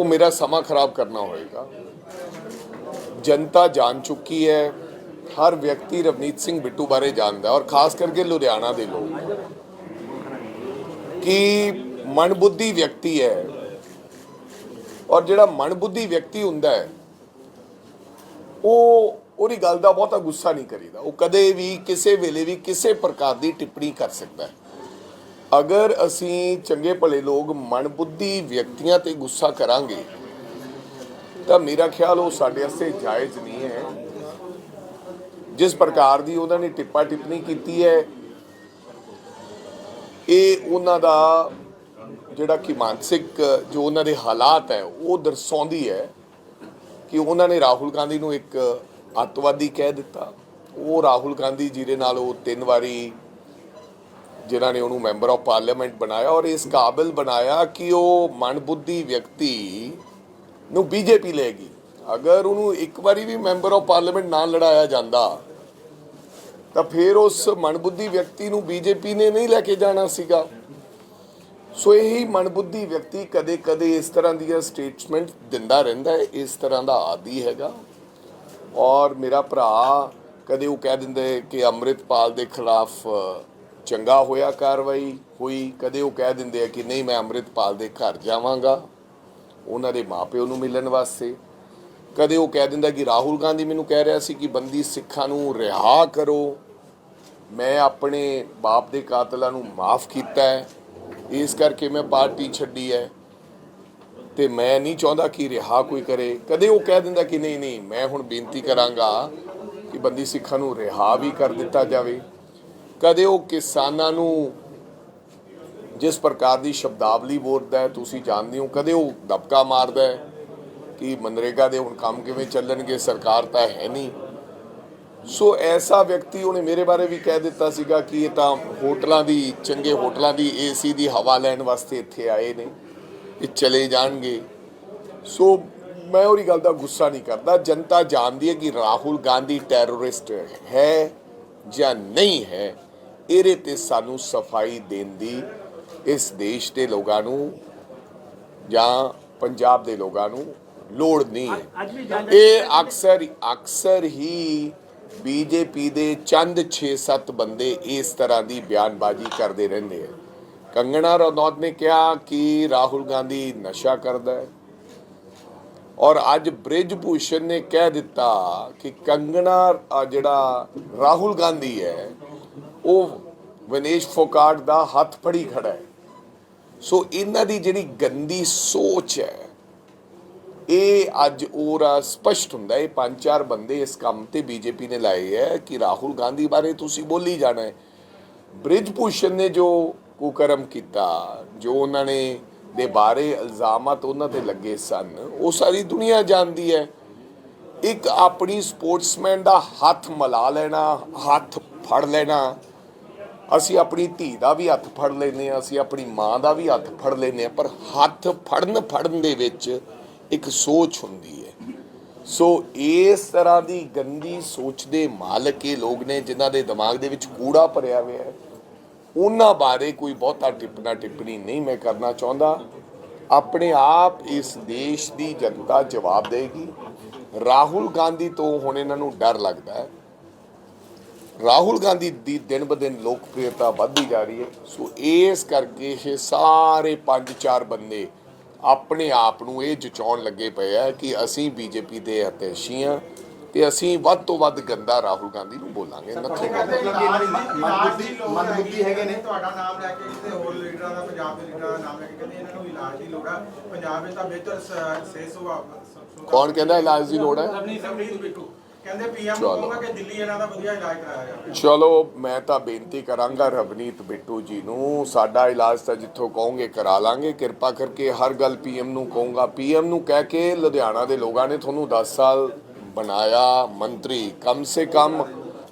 ਉਹ ਮੇਰਾ ਸਮਾਂ ਖਰਾਬ ਕਰਨਾ ਹੋਏਗਾ। ਜਨਤਾ ਜਾਣ ਚੁੱਕੀ ਹੈ। ਹਰ ਵਿਅਕਤੀ ਰਵਨੀਤ ਸਿੰਘ ਬਿੱਟੂ ਬਾਰੇ ਜਾਣਦਾ ਹੈ ਔਰ ਖਾਸ ਕਰਕੇ ਲੁਧਿਆਣਾ ਦੇ ਲੋਕ। ਕਿ ਮਨਬੁੱਧੀ ਵਿਅਕਤੀ ਹੈ। ਔਰ ਜਿਹੜਾ ਮਨਬੁੱਧੀ ਵਿਅਕਤੀ ਹੁੰਦਾ ਹੈ, ਉਹ ਉਹਦੀ ਗੱਲ ਦਾ ਬਹੁਤਾ ਗੁੱਸਾ ਨਹੀਂ ਕਰੀਦਾ। ਉਹ ਕਦੇ ਵੀ, ਕਿਸੇ ਵੇਲੇ ਵੀ, ਕਿਸੇ ਪ੍ਰਕਾਰ ਦੀ ਟਿੱਪਣੀ ਕਰ ਸਕਦਾ ਹੈ। ਅਗਰ ਅਸੀਂ ਚੰਗੇ ਭਲੇ ਲੋਕ ਮਨਬੁੱਧੀ ਵਿਅਕਤੀਆਂ ਤੇ ਗੁੱਸਾ ਕਰਾਂਗੇ, ਤਾਂ ਮੇਰਾ ਖਿਆਲ ਉਹ ਸਾਡੇ ਵਾਸਤੇ ਜਾਇਜ਼ ਨਹੀਂ ਹੈ। ਜਿਸ ਪ੍ਰਕਾਰ ਦੀ ਉਹਨਾਂ ਨੇ ਟਿੱਪਾ ਟਿੱਪਣੀ ਕੀਤੀ ਹੈ, ਇਹ ਉਹਨਾਂ ਦਾ ਜਿਹੜਾ ਕਿ ਮਾਨਸਿਕ ਜੋ ਉਹਨਾਂ ਦੇ ਹਾਲਾਤ ਹੈ, ਉਹ ਦਰਸਾਉਂਦੀ ਹੈ ਕਿ ਉਹਨਾਂ ਨੇ ਰਾਹੁਲ ਗਾਂਧੀ ਨੂੰ ਇੱਕ ਅੱਤਵਾਦੀ ਕਹਿ ਦਿੱਤਾ। ਉਹ ਰਾਹੁਲ ਗਾਂਧੀ ਜਿਹਦੇ ਨਾਲ ਉਹ ਤਿੰਨ ਵਾਰੀ ਜਿਨ੍ਹਾਂ ਨੇ ਉਹਨੂੰ ਮੈਂਬਰ ਆਫ ਪਾਰਲੀਮੈਂਟ ਬਣਾਇਆ ਔਰ ਇਸ ਕਾਬਿਲ ਬਣਾਇਆ ਕਿ ਉਹ ਮਨਬੁੱਧੀ ਵਿਅਕਤੀ ਨੂੰ ਬੀਜੇਪੀ ਲੈਗੀ ਅਗਰ ਉਹਨੂੰ ਇੱਕ ਵਾਰੀ ਵੀ ਮੈਂਬਰ ਆਫ ਪਾਰਲੀਮੈਂਟ ਨਾ ਲੜਾਇਆ ਜਾਂਦਾ, ਤਾਂ ਫਿਰ ਉਸ ਮਨਬੁੱਧੀ ਵਿਅਕਤੀ ਨੂੰ ਬੀਜੇਪੀ ਨੇ ਨਹੀਂ ਲੈ ਕੇ ਜਾਣਾ ਸੀਗਾ। ਸੋ ਇਹੀ ਮਨਬੁੱਧੀ ਵਿਅਕਤੀ ਕਦੇ-ਕਦੇ ਇਸ ਤਰ੍ਹਾਂ ਦੀਆਂ ਸਟੇਟਮੈਂਟ ਦਿੰਦਾ ਰਹਿੰਦਾ ਹੈ, ਇਸ ਤਰ੍ਹਾਂ ਦਾ ਆਦੀ ਹੈਗਾ। ਔਰ ਮੇਰਾ ਭਰਾ ਕਦੇ ਉਹ ਕਹਿ ਦਿੰਦੇ ਕਿ ਅੰਮ੍ਰਿਤਪਾਲ ਦੇ ਖਿਲਾਫ ਚੰਗਾ ਹੋਇਆ ਕਾਰਵਾਈ ਹੋਈ, ਕਦੇ ਉਹ ਕਹਿ ਦਿੰਦੇ ਆ ਕਿ ਨਹੀਂ ਮੈਂ ਅੰਮ੍ਰਿਤਪਾਲ ਦੇ ਘਰ ਜਾਵਾਂਗਾ, ਉਹਨਾਂ ਦੇ ਮਾਪਿਓ ਨੂੰ ਮਿਲਣ ਵਾਸਤੇ। ਕਦੇ ਉਹ ਕਹਿ ਦਿੰਦਾ ਕਿ ਰਾਹੁਲ ਗਾਂਧੀ ਮੈਨੂੰ ਕਹਿ ਰਿਹਾ ਸੀ ਕਿ ਬੰਦੀ ਸਿੱਖਾਂ ਨੂੰ ਰਿਹਾ ਕਰੋ। ਮੈਂ ਆਪਣੇ ਬਾਪ ਦੇ ਕਾਤਲਾਂ ਨੂੰ ਮਾਫ ਕੀਤਾ ਹੈ। ਇਸ ਕਰਕੇ ਮੈਂ ਪਾਰਟੀ ਛੱਡੀ ਹੈ ਤੇ ਮੈਂ ਨਹੀਂ ਚਾਹੁੰਦਾ ਕਿ ਰਿਹਾ ਕੋਈ ਕਰੇ। ਕਦੇ ਉਹ ਕਹਿ ਦਿੰਦਾ ਕਿ ਨਹੀਂ ਨਹੀਂ, ਮੈਂ ਹੁਣ ਬੇਨਤੀ ਕਰਾਂਗਾ ਕਿ ਬੰਦੀ ਸਿੱਖਾਂ ਨੂੰ ਰਿਹਾ ਵੀ ਕਰ ਦਿੱਤਾ ਜਾਵੇ। ਕਦੇ ਉਹ ਕਿਸਾਨਾਂ ਨੂੰ ਜਿਸ ਪ੍ਰਕਾਰ ਦੀ ਸ਼ਬਦਾਵਲੀ ਬੋਲਦਾ ਹੈ, ਤੁਸੀਂ ਜਾਣਦੇ ਹੋ, ਕਦੇ ਉਹ ਦਬਕਾ ਮਾਰਦਾ ਹੈ ਕਿ ਮਨਰੇਗਾ ਦੇ ਹੁਣ ਕੰਮ ਕਿਵੇਂ ਚੱਲਣਗੇ, ਸਰਕਾਰ ਤਾਂ ਹੈ ਨਹੀਂ। ਸੋ ਐਸਾ ਵਿਅਕਤੀ ਉਹਨੇ ਮੇਰੇ ਬਾਰੇ ਵੀ ਕਹਿ ਦਿੱਤਾ ਸੀਗਾ ਕਿ ਇਹ ਤਾਂ ਹੋਟਲਾਂ ਦੀ, ਚੰਗੇ ਹੋਟਲਾਂ ਦੀ ਏਸੀ ਦੀ ਹਵਾ ਲੈਣ ਵਾਸਤੇ ਇੱਥੇ ਆਏ ਨੇ ਇਹ ਚਲੇ ਜਾਣਗੇ। ਸੋ ਮੈਂ ਉਹਦੀ ਗੱਲ ਦਾ ਗੁੱਸਾ ਨਹੀਂ ਕਰਦਾ। ਜਨਤਾ ਜਾਣਦੀ ਹੈ ਕਿ ਰਾਹੁਲ ਗਾਂਧੀ ਟੈਰਰਿਸਟ ਹੈ ਜਾਂ ਨਹੀਂ ਹੈ। ਇਹਦੇ ਤੇ ਸਾਨੂੰ ਸਫ਼ਾਈ ਦੇਣ ਦੀ ਇਸ ਦੇਸ਼ ਦੇ ਲੋਕਾਂ ਨੂੰ ਜਾਂ ਪੰਜਾਬ ਦੇ ਲੋਕਾਂ ਨੂੰ ਲੋੜ ਨਹੀਂ ਹੈ। ਇਹ ਅਕਸਰ ਅਕਸਰ ਹੀ ਬੀਜੇਪੀ ਦੇ ਚੰਦ 6-7 ਬੰਦੇ ਇਸ ਤਰ੍ਹਾਂ ਦੀ ਬਿਆਨਬਾਜ਼ੀ ਕਰਦੇ ਰਹਿੰਦੇ ਆ। ਕੰਗਣਾ ਰਣੌਤ ਨੇ ਕਿਹਾ ਕਿ ਰਾਹੁਲ ਗਾਂਧੀ ਨਸ਼ਾ ਕਰਦਾ ਹੈ। ਔਰ ਅੱਜ ਬ੍ਰਿਜ ਭੂਸ਼ਣ ਨੇ ਕਹਿ ਦਿੱਤਾ ਕਿ ਕੰਗਣਾ ਜਿਹੜਾ ਰਾਹੁਲ ਗਾਂਧੀ ਹੈ ਉਹ ਵਿਨੇਸ਼ ਫੋਕਾਟ ਦਾ ਹੱਥ ਫੜੀ ਖੜਾ ਹੈ। ਸੋ ਇਹਨਾਂ ਦੀ ਜਿਹੜੀ ਗੰਦੀ ਸੋਚ ਹੈ, ਇਹ ਅੱਜ ਉਹਰਾ ਸਪਸ਼ਟ ਹੁੰਦਾ ਇਹ ਪੰਜ ਚਾਰ ਬੰਦੇ ਇਸ ਕੰਮ ਤੇ ਬੀਜੇਪੀ ਨੇ ਲਾਏ ਹੈ ਕਿ ਰਾਹੁਲ ਗਾਂਧੀ ਬਾਰੇ ਤੁਸੀਂ ਬੋਲੀ ਜਾਣਾ ਹੈ। ਬ੍ਰਿਜ ਭੂਸ਼ਣ ਨੇ ਜੋ ਕੁਕਰਮ ਕੀਤਾ, ਜੋ ਉਹਨਾਂ ਨੇ ਦੇ ਬਾਰੇ ਇਲਜ਼ਾਮਤ ਉਹਨਾਂ ਤੇ ਲੱਗੇ ਸਨ, ਉਹ ਸਾਰੀ ਦੁਨੀਆ ਜਾਣਦੀ ਹੈ। ਇੱਕ ਆਪਣੀ ਸਪੋਰਟਸਮੈਨ ਦਾ ਹੱਥ ਮਲਾ ਲੈਣਾ, ਹੱਥ ਫੜ ਲੈਣਾ ਅਸੀਂ ਆਪਣੀ ਧੀ ਦਾ ਵੀ ਹੱਥ ਫੜ ਲੈਨੇ ਆ ਅਸੀਂ ਆਪਣੀ ਮਾਂ ਦਾ ਵੀ ਹੱਥ ਫੜ ਲੈਨੇ ਆ ਪਰ ਹੱਥ ਫੜਨ ਫੜਨ ਦੇ ਵਿੱਚ ਇੱਕ ਸੋਚ ਹੁੰਦੀ ਹੈ। ਸੋ ਇਸ ਤਰ੍ਹਾਂ ਦੀ ਗੰਦੀ ਸੋਚ ਦੇ ਮਾਲਕ ਇਹ ਲੋਕ ਨੇ ਜਿਨ੍ਹਾਂ ਦੇ ਦਿਮਾਗ ਦੇ ਵਿੱਚ ਕੂੜਾ ਭਰਿਆ ਹੋਇਆ ਹੈ। ਉਹਨਾਂ ਬਾਰੇ ਕੋਈ ਬਹੁਤਾ ਟਿੱਪਣਾ ਟਿੱਪਣੀ ਨਹੀਂ ਮੈਂ ਕਰਨਾ ਚਾਹੁੰਦਾ। ਆਪਣੇ ਆਪ ਇਸ ਦੇਸ਼ ਦੀ ਜਨਤਾ ਜਵਾਬ ਦੇਗੀ ਰਾਹੁਲ ਗਾਂਧੀ ਤੋਂ ਹੁਣ ਇਹਨਾਂ ਨੂੰ ਡਰ ਲੱਗਦਾ ਹੈ। ਰਾਹੁਲ ਗਾਂਧੀ ਦੀ ਦਿਨ ਬ ਦਿਨ ਲੋਕਪ੍ਰਿਯਤਾ ਵੱਧਦੀ ਜਾ ਰਹੀ ਹੈ ਸੋ ਇਸ ਕਰਕੇ ਇਹ ਸਾਰੇ ਪੰਜ ਚਾਰ ਬੰਦੇ ਆਪਣੇ ਆਪ ਨੂੰ ਇਹ ਜਚਾਉਣ ਲੱਗੇ ਪਏ ਆ ਕਿ ਅਸੀਂ ਬੀਜੇਪੀ ਦੇ ਹਤੈਸ਼ੀ ਹਾਂ ਤੇ ਅਸੀਂ ਵੱਧ ਤੋਂ ਵੱਧ ਗੰਦਾ ਰਾਹੁਲ ਗਾਂਧੀ ਨੂੰ ਬੋਲਾਂਗੇ ਨੱਥੋ ਮਨਬੁੱਧੀ ਮਨਬੁੱਧੀ ਹੈਗੇ ਨੇ ਤੁਹਾਡਾ ਨਾਮ ਲੈ ਕੇ ਕਿਸੇ ਹੋਰ ਲੀਡਰਾਂ ਦਾ ਪੰਜਾਬ ਦੇ ਲੀਡਰਾਂ ਦਾ ਨਾਮ ਲੈ ਕੇ ਕਹਿੰਦੇ ਇਹਨਾਂ ਨੂੰ ਇਲਾਜ ਦੀ ਲੋੜ ਆ ਪੰਜਾਬ ਵਿੱਚ ਤਾਂ ਬਿਹਤਰ ਸ- ਸੁਭਾਅ ਕੌਣ ਕਹਿੰਦਾ ਇਲਾਜ ਦੀ ਲੋੜ ਹੈ ਰਵਨੀਤ ਬਿੱਟੂ ਕਹਿੰਦੇ ਪੀਐਮ ਚਲੋ। ਨੂੰ ਕਹੂੰਗਾ ਕਿ ਦਿੱਲੀ ਇਹਨਾਂ ਦਾ ਵਧੀਆ ਇਲਾਜ ਕਰਾਇਆ ਜਾਵੇ। ਚਲੋ ਮੈਂ ਤਾਂ ਬੇਨਤੀ ਕਰਾਂਗਾ ਰਵਨੀਤ ਬਿੱਟੂ ਜੀ ਨੂੰ ਸਾਡਾ ਇਲਾਜ ਤਾਂ ਜਿੱਥੋਂ ਕਹੋਗੇ ਕਰਾ ਲਾਂਗੇ ਕਿਰਪਾ ਕਰਕੇ ਹਰ ਗੱਲ ਪੀਐਮ ਨੂੰ ਕਹੂੰਗਾ। ਪੀਐਮ ਨੂੰ ਕਹਿ ਕੇ ਲੁਧਿਆਣਾ ਦੇ ਲੋਕਾਂ ਨੇ ਤੁਹਾਨੂੰ 10 ਸਾਲ ਬਣਾਇਆ ਮੰਤਰੀ ਕਮ ਸੇ ਕਮ।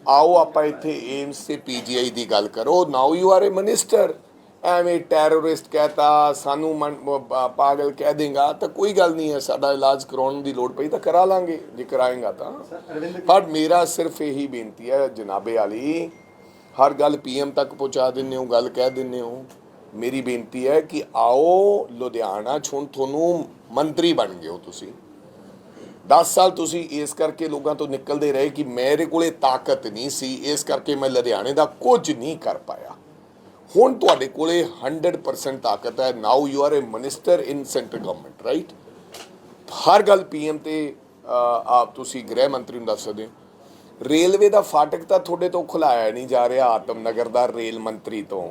ਆਓ ਆਪਾਂ ਇੱਥੇ ਏਮਸ ਤੇ ਪੀਜੀਆਈ ਦੀ ਗੱਲ ਕਰੋ। Now you are a minister ਐਵੇਂ ਟੈਰਰਿਸਟ ਕਹਤਾ ਸਾਨੂੰ ਪਾਗਲ ਕਹਿ ਦੇਗਾ ਤਾਂ ਕੋਈ ਗੱਲ ਨਹੀਂ ਹੈ ਸਾਡਾ ਇਲਾਜ ਕਰਾਉਣ ਦੀ ਲੋੜ ਪਈ ਤਾਂ ਕਰਾ ਲਾਂਗੇ ਜੇ ਕਰਾਏਗਾ ਤਾਂ। ਪਰ ਮੇਰਾ ਸਿਰਫ ਇਹੀ ਬੇਨਤੀ ਹੈ ਜਨਾਬੇ ਆਲੀ ਹਰ ਗੱਲ ਪੀਐਮ ਤੱਕ ਪਹੁੰਚਾ ਦਿੰਦੇ ਹੋ ਗੱਲ ਕਹਿ ਦਿੰਦੇ ਹੋ। ਮੇਰੀ ਬੇਨਤੀ ਹੈ ਕਿ ਆਓ ਲੁਧਿਆਣਾ ਹੁਣ ਤੁਹਾਨੂੰ ਮੰਤਰੀ ਬਣ ਗਏ ਹੋ ਤੁਸੀਂ। 10 ਸਾਲ ਤੁਸੀਂ ਇਸ ਕਰਕੇ ਲੋਕਾਂ ਤੋਂ ਨਿਕਲਦੇ ਰਹੇ ਕਿ ਮੇਰੇ ਕੋਲੇ ਤਾਕਤ ਨਹੀਂ ਸੀ ਇਸ ਕਰਕੇ ਮੈਂ ਲੁਧਿਆਣੇ ਦਾ ਕੁਝ ਨਹੀਂ ਕਰ ਪਾਇਆ। ਹੁਣ ਤੁਹਾਡੇ ਕੋਲੇ 100% ਤਾਕਤ ਹੈ। Now you are a minister in center government right ਹਰ ਗੱਲ ਪੀਐਮ ਤੇ ਆਪ ਤੁਸੀਂ ਗ੍ਰਹਿ ਮੰਤਰੀ ਨੂੰ ਦੱਸ ਸਕਦੇ ਹੋ। ਰੇਲਵੇ ਦਾ ਫਾਟਕ ਤਾਂ ਤੁਹਾਡੇ ਤੋਂ ਖੁਲਾਇਆ ਨਹੀਂ ਜਾ ਰਿਹਾ, ਆਤਮ ਨਗਰ ਦਾ ਰੇਲ ਮੰਤਰੀ ਤੋਂ।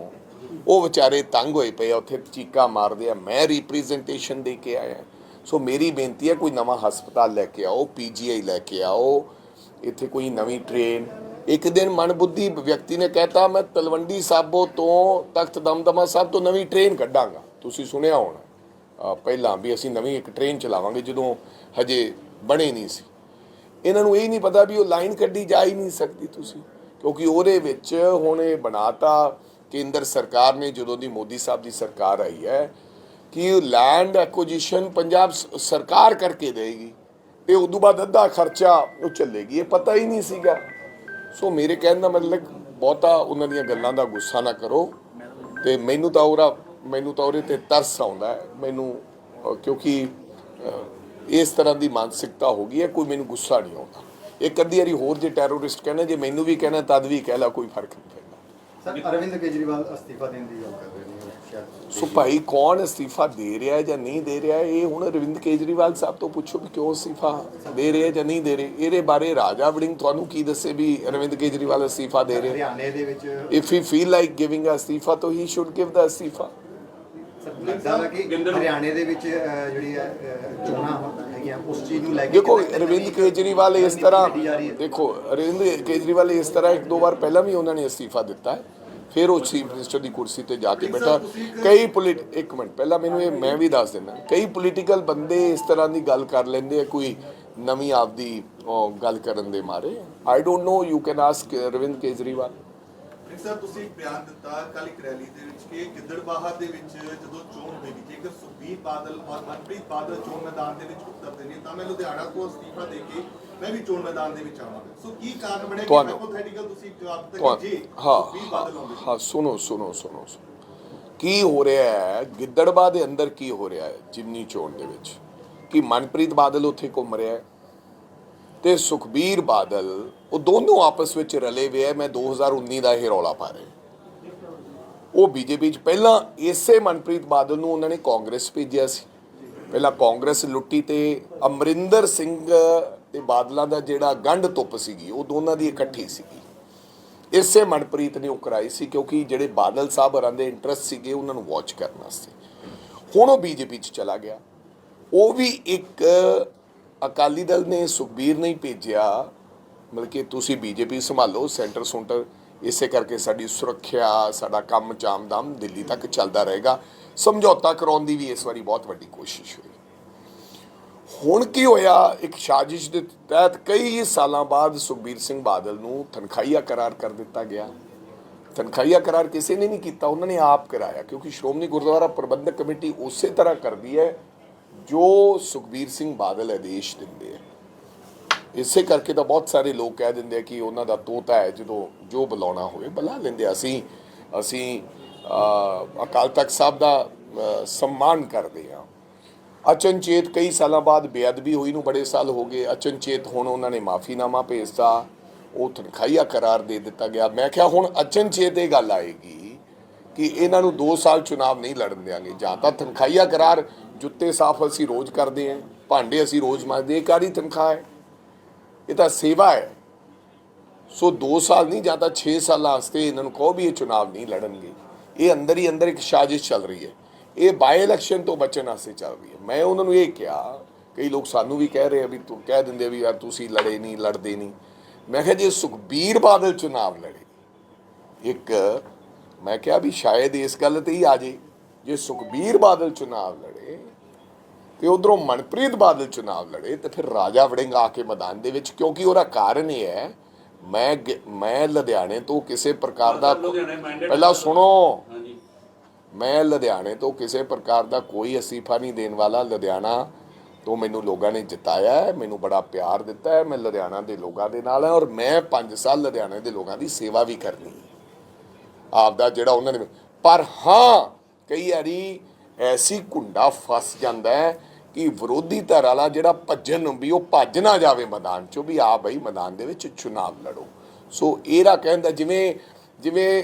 ਉਹ ਵਿਚਾਰੇ ਤੰਗ ਹੋਏ ਪਏ ਆ, ਉੱਥੇ ਚੀਕਾ ਮਾਰਦੇ ਆ। ਮੈਂ ਰਿਪਰੈਜ਼ੈਂਟੇਸ਼ਨ ਦੇ ਕੇ ਆਇਆ। ਸੋ ਮੇਰੀ ਬੇਨਤੀ ਹੈ, ਕੋਈ ਨਵਾਂ ਹਸਪਤਾਲ ਲੈ ਕੇ ਆਓ ਪੀਜੀਆਈ ਲੈ ਕੇ ਆਓ। ਇੱਥੇ ਕੋਈ ਨਵੀਂ ਟ੍ਰੇਨ ਇੱਕ ਦਿਨ ਮਨਬੁੱਧੀ ਵਿਅਕਤੀ ਨੇ ਕਹਿਤਾ, ਮੈਂ ਤਲਵੰਡੀ ਸਾਬੋ ਤੋਂ ਤਖਤ ਦਮਦਮਾ ਸਾਹਿਬ ਤੋਂ ਨਵੀਂ ਟ੍ਰੇਨ ਕੱਢਾਂਗਾ। ਤੁਸੀਂ ਸੁਣਿਆ ਹੋਣਾ। ਪਹਿਲਾਂ ਵੀ ਅਸੀਂ ਨਵੀਂ ਇੱਕ ਟ੍ਰੇਨ ਚਲਾਵਾਂਗੇ ਜਦੋਂ ਹਜੇ ਬਣੇ ਨਹੀਂ ਸੀ। ਇਹਨਾਂ ਨੂੰ ਇਹ ਨਹੀਂ ਪਤਾ ਵੀ ਉਹ ਲਾਈਨ ਕੱਢੀ ਜਾ ਹੀ ਨਹੀਂ ਸਕਦੀ ਤੁਸੀਂ, ਕਿਉਂਕਿ ਉਹਦੇ ਵਿੱਚ ਹੁਣ ਇਹ ਬਣਾਤਾ ਕੇਂਦਰ ਸਰਕਾਰ ਨੇ, ਜਦੋਂ ਦੀ ਮੋਦੀ ਸਾਹਿਬ ਦੀ ਸਰਕਾਰ ਆਈ ਹੈ, ਕਿ ਲੈਂਡ ਐਕੁਜੀਸ਼ਨ ਪੰਜਾਬ ਸਰਕਾਰ ਕਰਕੇ ਦੇਗੀ ਤੇ ਉਸ ਤੋਂ ਬਾਅਦ ਅੱਧਾ ਖਰਚਾ ਉਹ ਚੱਲੇਗੀ। ਇਹ ਪਤਾ ਹੀ ਨਹੀਂ ਸੀਗਾ। ਸੋ ਮੇਰੇ ਕਹਿਣ ਦਾ ਮਤਲਬ ਬਹੁਤਾ ਉਹਨਾਂ ਦੀਆਂ ਗੱਲਾਂ ਦਾ ਗੁੱਸਾ ਨਾ ਕਰੋ ਤੇ ਮੈਨੂੰ ਤਾਂ ਉਹਦਾ, ਮੈਨੂੰ ਤਾਂ ਉਹਦੇ ਤੇ ਤਰਸ ਆਉਂਦਾ ਹੈ। ਮੈਨੂੰ ਕਿਉਂਕਿ ਇਸ ਤਰ੍ਹਾਂ ਦੀ ਮਾਨਸਿਕਤਾ ਹੋ ਗਈ ਹੈ, ਕੋਈ ਮੈਨੂੰ ਗੁੱਸਾ ਨਹੀਂ ਆਉਂਦਾ। ਇੱਕ ਅੱਧੀ ਵਾਰੀ ਹੋਰ ਜੇ ਟੈਰੋਰਿਸਟ ਕਹਿੰਦੇ, ਜੇ ਮੈਨੂੰ ਵੀ ਕਹਿਣਾ, ਤਦ ਵੀ ਕਹਿ ਲਾ, ਕੋਈ ਫ਼ਰਕ ਨਹੀਂ ਪੈਂਦਾ। ਸਰ, ਅਰਵਿੰਦ ਕੇਜਰੀਵਾਲ ਅਸਤੀਫਾ ਦੇਣ ਦੀ ਗੱਲ ਕਰ ਸੋ ਭਾਈ ਕੌਣ ਅਸਤੀਫਾ ਦੇ ਰਿਹਾ ਜਾਂ ਨਹੀਂ ਦੇ ਰਿਹਾ ਇਹ ਹੁਣ ਅਰਵਿੰਦ ਕੇਜਰੀਵਾਲ ਸਾਹਿਬ ਤੋਂ ਪੁੱਛੋ ਵੀ ਕਿਉਂ ਅਸਤੀਫਾ ਦੇ ਰਹੇ ਜਾਂ ਨਹੀਂ ਦੇ ਰਹੇ। ਇਹਦੇ ਬਾਰੇ ਰਾਜਾ ਵੜਿੰਗ ਤੁਹਾਨੂੰ ਕੀ ਦੱਸੇ ਵੀ ਅਰਵਿੰਦ ਕੇਜਰੀਵਾਲ ਅਸਤੀਫਾ ਦੇ ਰਹੇ? ਹਰਿਆਣੇ ਦੇ ਵਿੱਚ if he feel like giving ਅਸਤੀਫਾ ਤਾਂ ਹੀ ਸ਼ੁੱਡ ਗਿਵ ਦਾ ਅਸਤੀਫਾ। ਸਰ ਲੱਗਦਾ ਹੈ ਕਿ ਹਰਿਆਣੇ ਦੇ ਵਿੱਚ ਅਹ, ਜਿਹੜੀ ਹੈ ਅਹ, ਚੋਣਾਂ ਹੋ- ਹੈਗੀਆਂ ਉਸ ਚੀਜ਼ ਨੂੰ ਲੈ ਕੇ ਦੇਖੋ ਕਿਤੇ ਕੇਜਰੀਵਾਲ ਇਸ ਤਰ੍ਹਾਂ। ਦੇਖੋ ਅਰਵਿੰਦ ਕੇਜਰੀਵਾਲ ਇਸ ਤਰ੍ਹਾਂ ਇੱਕ ਦੋ ਵਾਰ ਪਹਿਲਾਂ ਵੀ ਉਹਨਾਂ ਨੇ ਅਸਤੀਫਾ ਦਿੱਤਾ ਹੈ। ਫਿਰ ਉਹ ਚੀਫ ਮਿਨਿਸਟਰ ਦੀ ਕੁਰਸੀ ਤੇ ਜਾ ਕੇ ਬੈਠਾ। ਕਈ ਪੋਲਿਟ ਇੱਕ ਮਿੰਟ ਪਹਿਲਾਂ ਮੈਨੂੰ ਇਹ ਮੈਂ ਵੀ ਦੱਸ ਦਿੰਦਾ। ਕਈ ਪੋਲੀਟੀਕਲ ਬੰਦੇ ਇਸ ਤਰ੍ਹਾਂ ਦੀ ਗੱਲ ਕਰ ਲੈਂਦੇ ਆ ਕੋਈ ਨਵੀਂ ਆਪਦੀ ਗੱਲ ਕਰਨ ਦੇ ਮਾਰੇ। I don't know you can ask Arvind Kejriwal sir ਤੁਸੀਂ ਇੱਕ ਬਿਆਨ ਦਿੱਤਾ ਕੱਲ ਇੱਕ ਰੈਲੀ ਦੇ ਵਿੱਚ ਕਿ ਗਿੱਦੜਬਾਹਾ ਦੇ ਵਿੱਚ ਜਦੋਂ ਚੋਣ ਹੋਵੇਗੀ ਜੇਕਰ ਸੁਖਬੀਰ ਬਾਦਲ ਔਰ ਮਨਪ੍ਰੀਤ ਬਾਦਲ ਚੋਣ ਮੈਦਾਨ ਦੇ ਵਿੱਚ ਉਤਰਦੇ ਨੇ ਤਾਂ ਮੈਂ ਲੁਧਿਆਣਾ ਤੋਂ ਅਸਤੀਫਾ ਦੇ ਕੇ ਮੈਂ ਵੀ ਚੋਣ ਮੈਦਾਨ ਦੇ ਵਿੱਚ ਆਵਾਂਗਾ। ਸੋ ਕੀ ਕਾਰਨ ਬਣਿਆ? ਕਿ ਹਾਈਪੋਥੈਟੀਕਲ ਤੁਸੀਂ ਜਵਾਬ ਦਿੱਤਾ ਤੁਹਾਨੂੰ- ਕਿ ਜੇ ਹਾਂ ਹਾਂ ਸੁਣੋ ਸੁਣੋ ਸੁਣੋ। ਕੀ ਹੋ ਰਿਹਾ ਹੈ? ਗਿੱਦੜਬਾ ਦੇ ਅੰਦਰ ਕੀ ਹੋ ਰਿਹਾ ਹੈ ਜਿਮਨੀ ਚੋਣ ਦੇ ਵਿੱਚ? ਕਿ ਮਨਪ੍ਰੀਤ ਬਾਦਲ ਉੱਥੇ ਘੁੰਮ ਰਿਹਾ ਹੈ? ਤੇ ਸੁਖਬੀਰ ਬਾਦਲ ਉਹ ਦੋਨੋਂ ਆਪਸ ਵਿੱਚ ਰਲੇ ਹੋਏ ਹੈ। ਮੈਂ 2019 ਦਾ ਇਹ ਰੌਲਾ ਪਾ ਰਿਹਾ ਉਹ ਬੀਜੇਪੀ ਚ ਪਹਿਲਾਂ ਇਸੇ ਮਨਪ੍ਰੀਤ ਬਾਦਲ ਨੂੰ ਉਹਨਾਂ ਨੇ ਕਾਂਗਰਸ ਭੇਜਿਆ ਸੀ। ਪਹਿਲਾਂ ਕਾਂਗਰਸ ਲੁੱਟੀ ਤੇ ਅਮਰਿੰਦਰ ਸਿੰਘ ਤੇ ਬਾਦਲਾਂ ਦਾ ਜਿਹੜਾ ਗੰਢ ਤੁੱਪ ਸੀਗੀ, ਉਹ ਦੋਨਾਂ ਦੀ ਇਕੱਠੀ ਸੀਗੀ। ਇਸੇ ਮਨਪ੍ਰੀਤ ਨੇ ਉਹ ਕਰਾਈ ਸੀ ਕਿਉਂਕਿ ਜਿਹੜੇ ਬਾਦਲ ਸਾਹਿਬ ਹਰਾਂ ਦੇ ਇੰਟਰਸਟ ਸੀਗੇ, ਉਹਨਾਂ ਨੂੰ ਵਾਚ ਕਰਨ ਵਾਸਤੇ। ਹੁਣ ਉਹ ਬੀਜੇਪੀ ਚ ਚਲਾ ਗਿਆ। ਉਹ ਵੀ ਇੱਕ ਅਕਾਲੀ ਦਲ ਨੇ ਸੁਖਬੀਰ ਨਹੀਂ ਭੇਜਿਆ, ਮਤਲਬ ਕਿ ਤੁਸੀਂ ਬੀਜੇਪੀ ਸੰਭਾਲੋ, ਸੈਂਟਰ ਸੁੰਟਰ, ਇਸੇ ਕਰਕੇ ਸਾਡੀ ਸੁਰੱਖਿਆ, ਸਾਡਾ ਕੰਮ ਚਾਮਦਮ ਦਿੱਲੀ ਤੱਕ ਚੱਲਦਾ ਰਹੇਗਾ। ਸਮਝੌਤਾ ਕਰਾਉਣ ਦੀ ਵੀ ਇਸ ਵਾਰੀ ਬਹੁਤ ਵੱਡੀ ਕੋਸ਼ਿਸ਼ ਹੋਈ। ਹੁਣ ਕੀ ਹੋਇਆ? ਇੱਕ ਸਾਜ਼ਿਸ਼ ਦੇ ਤਹਿਤ ਕਈ ਸਾਲਾਂ ਬਾਅਦ ਸੁਖਬੀਰ ਸਿੰਘ ਬਾਦਲ ਨੂੰ ਤਨਖਾਹੀਆ ਕਰਾਰ ਕਰ ਦਿੱਤਾ ਗਿਆ। ਤਨਖਾਹੀਆ ਕਰਾਰ ਕਿਸੇ ਨੇ ਨਹੀਂ ਕੀਤਾ, ਉਹਨਾਂ ਨੇ ਆਪ ਕਰਾਇਆ, ਕਿਉਂਕਿ ਸ਼੍ਰੋਮਣੀ ਗੁਰਦੁਆਰਾ ਪ੍ਰਬੰਧਕ ਕਮੇਟੀ ਉਸੇ ਤਰ੍ਹਾਂ ਕਰਦੀ ਹੈ ਜੋ ਸੁਖਬੀਰ ਸਿੰਘ ਬਾਦਲ ਆਦੇਸ਼ ਦਿੰਦੇ ਆ ਇਸੇ ਕਰਕੇ ਤਾਂ ਬਹੁਤ ਸਾਰੇ ਲੋਕ ਕਹਿ ਦਿੰਦੇ ਆ ਕਿ ਉਹਨਾਂ ਦਾ ਤੋਤਾ ਹੈ, ਜਦੋਂ ਜੋ ਬੁਲਾਉਣਾ ਹੋਵੇ ਬੁਲਾ ਲੈਂਦੇ ਅਸੀਂ ਅਸੀਂ ਅਕਾਲ ਤਖਤ ਸਾਹਿਬ ਦਾ ਸਨਮਾਨ ਕਰਦੇ ਆ ਅਚਨਚੇਤ ਕਈ ਸਾਲਾਂ ਬਾਅਦ ਬੇਅਦਬੀ ਹੋਈ ਨੂੰ ਬੜੇ ਸਾਲ ਹੋ ਗਏ। ਅਚਨਚੇਤ ਹੁਣ ਉਹਨਾਂ ਨੇ ਮਾਫੀਨਾਮਾ ਭੇਜਤਾ। ਉਹ ਤਨਖਾਹੀਆ ਕਰਾਰ ਦੇ ਦਿੱਤਾ ਗਿਆ। ਮੈਂ ਕਿਹਾ ਹੁਣ ਅਚਨਚੇਤ ਇਹ ਗੱਲ ਆਏਗੀ ਕਿ ਇਹਨਾਂ ਨੂੰ 2 ਸਾਲ ਚੁਣਾਵ ਨਹੀਂ ਲੜਨ ਦੇਾਂਗੇ ਜਾਂ ਤਾਂ ਤਨਖਾਹੀਆ ਕਰਾਰ, ਜੁੱਤੇ ਸਾਫ਼ ਅਸੀਂ ਰੋਜ਼ ਕਰਦੇ ਆਂ, ਭਾਂਡੇ ਅਸੀਂ ਰੋਜ਼ ਮਾਂਜਦੇ ਇਹ ਕਾਹਦੀ ਤਨਖਾਹ ਹੈ? ਇਹ ਤਾਂ ਸੇਵਾ ਹੈ। ਸੋ 2 ਸਾਲ ਨਹੀਂ, ਜਾਂ ਤਾਂ 6 ਸਾਲਾਂ ਵਾਸਤੇ ਇਹਨਾਂ ਨੂੰ ਕਹੋ ਵੀ ਇਹ ਚੁਣਾਵ ਨਹੀਂ ਲੜਨਗੇ। ਇਹ ਅੰਦਰ ਹੀ ਅੰਦਰ ਇੱਕ ਸਾਜ਼ਿਸ਼ ਚੱਲ ਰਹੀ ਹੈ। ਇਹ ਬਾਈ ਇਲੈਕਸ਼ਨ ਤੋਂ ਬਚਣ ਵਾਸਤੇ ਚੱਲ ਰਹੀ ਹੈ। ਮੈਂ ਉਹਨਾਂ ਨੂੰ ਇਹ ਕਿਹਾ ਕਈ ਲੋਕ ਸਾਨੂੰ ਵੀ ਕਹਿ ਰਹੇ ਆ ਵੀ ਤੂੰ ਕਹਿ ਦਿੰਦੇ ਵੀ ਯਾਰ ਤੁਸੀਂ ਲੜੇ ਨਹੀਂ ਲੜਦੇ ਨਹੀਂ। ਮੈਂ ਕਿਹਾ ਜੇ ਸੁਖਬੀਰ ਬਾਦਲ ਚੁਣਾਵ ਲੜੇ ਇੱਕ ਮੈਂ ਕਿਹਾ ਵੀ ਸ਼ਾਇਦ ਇਸ ਗੱਲ ਤੇ ਹੀ ਆ ਜੇ ਜੇ ਸੁਖਬੀਰ ਬਾਦਲ ਚੁਣਾਵ ਲੜੇ ਤੇ ਉਧਰੋਂ ਮਨਪ੍ਰੀਤ ਬਾਦਲ ਚੁਣਾਵ ਲੜੇ ਤੇ ਫਿਰ ਰਾਜਾ ਵੜਿੰਗ ਆ ਕੇ ਮੈਦਾਨ ਦੇ ਵਿੱਚ ਕਿਉਂਕਿ ਉਹਦਾ ਕਾਰਨ ਇਹ ਹੈ ਮੈਂ ਮੈਂ ਲੁਧਿਆਣੇ ਤੋਂ ਕਿਸੇ ਪ੍ਰਕਾਰ ਦਾ ਪਹਿਲਾਂ ਸੁਣੋ। ਹਾਂਜੀ। ਮੈਂ ਲੁਧਿਆਣੇ ਤੋਂ ਕਿਸੇ ਪ੍ਰਕਾਰ ਦਾ ਕੋਈ ਅਸੀਫਾ ਨਹੀਂ ਦੇਣ ਵਾਲਾ। ਲੁਧਿਆਣਾ ਤੋਂ ਮੈਨੂੰ ਲੋਕਾਂ ਨੇ ਜਿਤਾਇਆ ਹੈ, ਮੈਨੂੰ ਬੜਾ ਪਿਆਰ ਦਿੱਤਾ ਹੈ, ਮੈਂ ਲੁਧਿਆਣਾ ਦੇ ਲੋਕਾਂ ਦੇ ਨਾਲ ਹਾਂ ਔਰ ਮੈਂ 5 ਸਾਲ ਲੁਧਿਆਣੇ ਦੇ ਲੋਕਾਂ ਦੀ ਸੇਵਾ ਵੀ ਕਰਨੀ ਹੈ। ਆਪਦਾ ਜਿਹੜਾ ਉਹਨਾਂ ਨੇ ਪਰ ਹਾਂ, ਕਈ ਵਾਰੀ ਐਸੀ ਕੁੰਡਾ ਫਸ ਜਾਂਦਾ ਹੈ ਕਿ ਵਿਰੋਧੀ ਧਿਰ ਵਾਲਾ ਜਿਹੜਾ ਭੱਜਣ ਨੂੰ ਵੀ ਉਹ ਭੱਜ ਨਾ ਜਾਵੇ ਮੈਦਾਨ ਚੋਂ ਵੀ ਆ ਬਈ ਮੈਦਾਨ ਦੇ ਵਿੱਚ ਚੁਣਾਵ ਲੜੋ। ਸੋ ਇਹਦਾ ਕਹਿੰਦਾ ਜਿਵੇਂ ਜਿਵੇਂ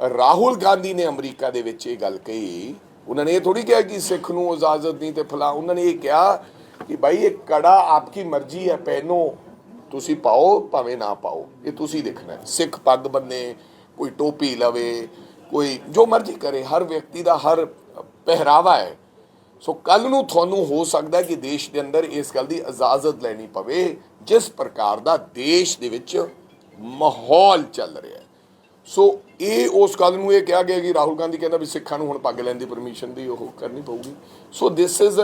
ਰਾਹੁਲ ਗਾਂਧੀ ਨੇ ਅਮਰੀਕਾ ਦੇ ਵਿੱਚ ਇਹ ਗੱਲ ਕਹੀ। ਉਹਨਾਂ ਨੇ ਇਹ ਥੋੜੀ ਕਿਹਾ ਕਿ ਸਿੱਖ ਨੂੰ ਇਜਾਜ਼ਤ ਨਹੀਂ ਤੇ ਫਲਾ ਉਹਨਾਂ ਨੇ ਇਹ ਕਿਹਾ ਕਿ ਭਾਈ ਇਹ ਕੜਾ ਆਪਕੀ ਮਰਜ਼ੀ ਹੈ, ਪਹਿਨੋ, ਤੁਸੀਂ ਪਾਓ, ਭਾਵੇਂ ਨਾ ਪਾਓ, ਇਹ ਤੁਸੀਂ ਦੇਖਣਾ ਸਿੱਖ ਪੱਗ ਬੰਨੇ, ਕੋਈ ਟੋਪੀ ਲਵੇ, ਕੋਈ ਜੋ ਮਰਜ਼ੀ ਕਰੇ, ਹਰ ਵਿਅਕਤੀ ਦਾ ਹਰ ਪਹਿਰਾਵਾ ਹੈ। ਸੋ ਕੱਲ ਨੂੰ ਤੁਹਾਨੂੰ ਹੋ ਸਕਦਾ ਕਿ ਦੇਸ਼ ਦੇ ਅੰਦਰ ਇਸ ਗੱਲ ਦੀ ਇਜਾਜ਼ਤ ਲੈਣੀ ਪਵੇ, ਜਿਸ ਪ੍ਰਕਾਰ ਦਾ ਦੇਸ਼ ਦੇ ਵਿੱਚ ਮਾਹੌਲ ਚੱਲ ਰਿਹਾ ਹੈ। ਸੋ ਇਹ ਉਸ ਗੱਲ ਨੂੰ ਇਹ ਕਿਹਾ ਗਿਆ ਕਿ ਰਾਹੁਲ ਗਾਂਧੀ ਕਹਿੰਦਾ ਵੀ ਸਿੱਖਾਂ ਨੂੰ ਹੁਣ ਪੱਗ ਲੈਣ ਦੀ ਪਰਮਿਸ਼ਨ ਦੀ ਉਹ ਕਰਨੀ ਪਊਗੀ। ਸੋ ਦਿਸ ਇਜ਼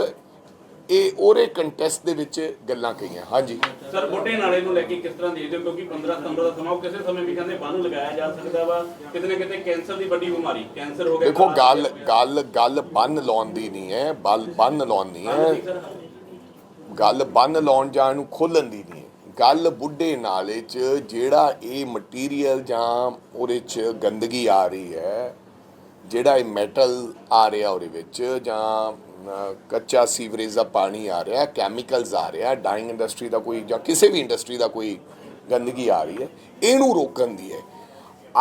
ਇਹ ਉਹਦੇ ਕੰਟੈਸਟ ਦੇ ਵਿੱਚ ਗੱਲਾਂ ਕਹੀਆਂ। ਹਾਂਜੀ। ਸਰ ਬੁੱਢੇ ਨਾਲੇ ਨੂੰ ਲੈ ਕੇ ਕਿਸ ਤਰ੍ਹਾਂ ਦੇਖਦੇ ਹੋ? ਕਿਉਂਕਿ 15 ਸਤੰਬਰ ਦਾ ਸਮਾਂ ਉਹ ਕਿਸੇ ਸਮੇਂ ਵੀ ਕਹਿੰਦੇ ਬੰਨ ਲਗਾਇਆ ਜਾ ਸਕਦਾ ਵਾ। ਕਿਤੇ ਨਾ ਕਿਤੇ ਕੈਂਸਰ ਦੀ ਵੱਡੀ ਬਿਮਾਰੀ ਕੈਂਸਰ ਹੋ ਗਿਆ ਦੇਖੋ ਗੱਲ ਗੱਲ ਗੱਲ ਬੰਨ ਲਾਉਣ ਦੀ ਨਹੀਂ ਹੈ। ਬੰਨ ਲਾਉਣ ਨਹੀਂ ਹੈ। ਗੱਲ ਬੰਨ ਲਾਉਣ ਜਾਣ ਨੂੰ ਖੋਲਣ ਦੀ ਨਹੀਂ। ਗੱਲ ਬੁੱਢੇ ਨਾਲੇ 'ਚ ਜਿਹੜਾ ਇਹ ਮਟੀਰੀਅਲ ਜਾਂ ਉਹਦੇ 'ਚ ਗੰਦਗੀ ਆ ਰਹੀ ਹੈ, ਜਿਹੜਾ ਇਹ ਮੈਟਲ ਆ ਰਿਹਾ ਉਹਦੇ ਵਿੱਚ ਜਾਂ ਕੱਚਾ ਸੀਵਰੇਜ ਦਾ ਪਾਣੀ ਆ ਰਿਹਾ ਕੈਮੀਕਲਸ ਆ ਰਿਹਾ ਡਾਈਂਗ ਇੰਡਸਟਰੀ ਦਾ ਕੋਈ ਜਾਂ ਕਿਸੇ ਵੀ ਇੰਡਸਟਰੀ ਦਾ ਕੋਈ ਗੰਦਗੀ ਆ ਰਹੀ ਹੈ, ਇਹਨੂੰ ਰੋਕਣ ਦੀ ਹੈ।